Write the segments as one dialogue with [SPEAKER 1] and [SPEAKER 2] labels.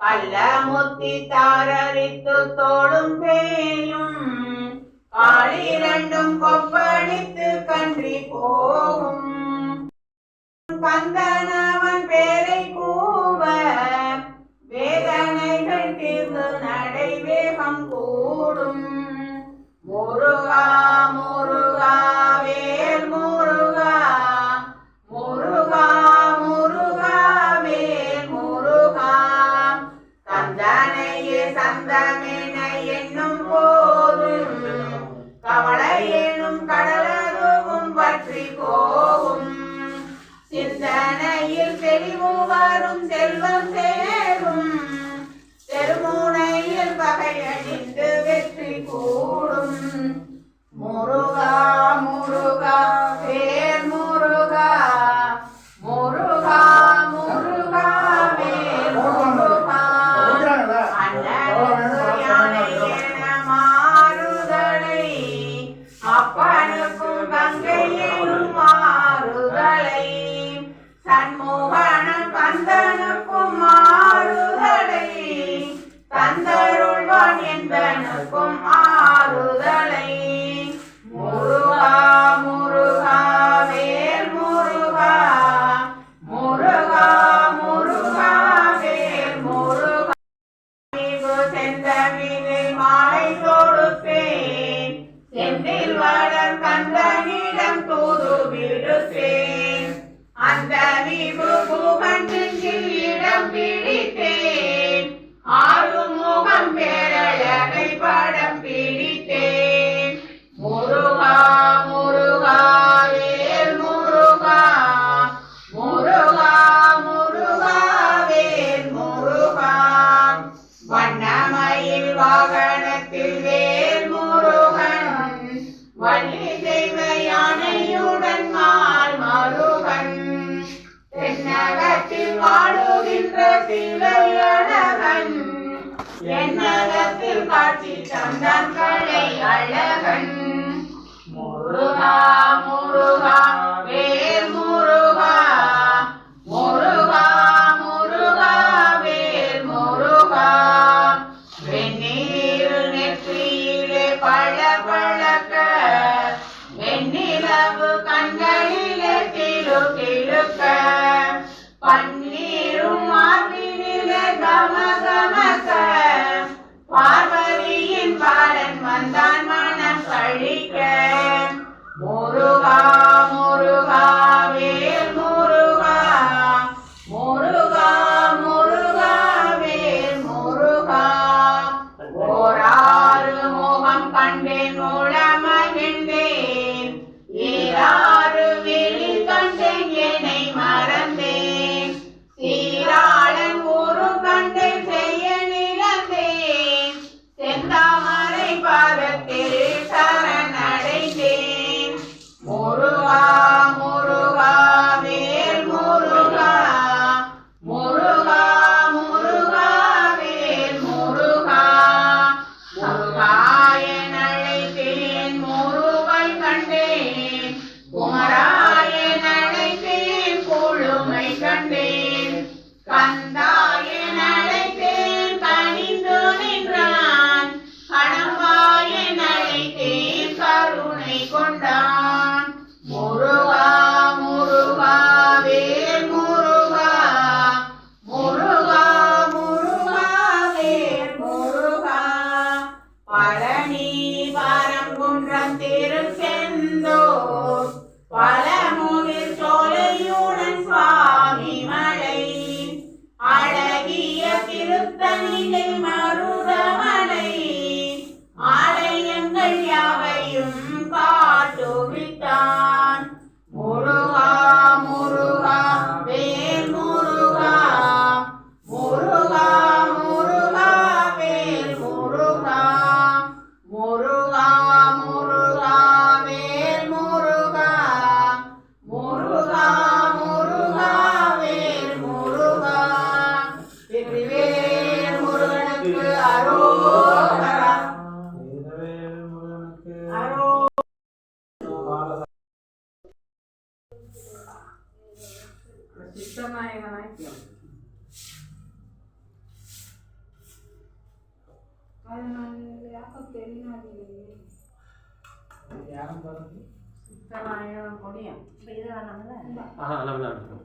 [SPEAKER 1] കല്ലമുത്തി താരറിത്തു തോളും പേയും കാളിരണ്ടും കൊപ്പടിത്ത് കണ്ടി പോകും കന്തനവൻ പേരെ കൂവ വേദനകൾ തീർന്ന് നടൈവേഗം കൂടും മുറുക മുറുക San கிழக்க பண்ணி con la அது நான் யாக்கோ தெரியாது
[SPEAKER 2] யாரும் பிறந்து
[SPEAKER 3] சித்தராயம் கொடியம் இப்போ இது வேணாம்ல
[SPEAKER 2] ஆஹா நல்லா விளையாடுறோம்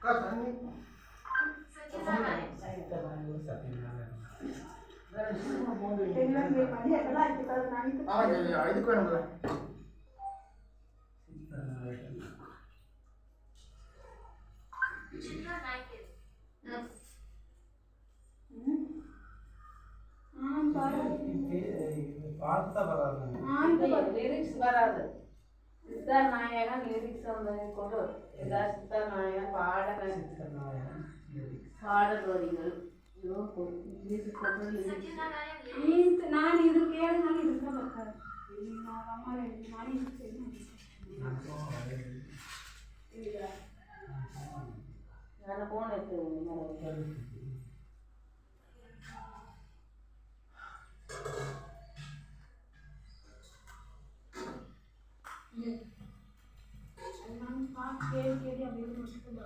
[SPEAKER 1] வச்சுட்டேன் கூட பண்ணி
[SPEAKER 4] இதுக்கு வேணும்ல
[SPEAKER 2] பார்த்தா பரவாயில்ல
[SPEAKER 3] லிரிக்ஸ் வராது.
[SPEAKER 1] സിദ്ധനായക ലിറിക്സ് കൊണ്ടു സിദ്ധനായ പാടന സിദ്ധനായ പാಡೋದಿಗಳು ನಾನು ಇದ್ರ ಕೇಳಿ
[SPEAKER 2] ನಾನು ಇದ್ರ ಬರ್ತಾರೆ ನಾನು ಫೋನ್ ಐತೆ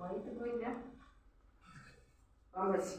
[SPEAKER 3] காடி கோயிட்டு
[SPEAKER 2] பத்தல
[SPEAKER 3] வயிற்று போயிட்டா காங்கிரஸ்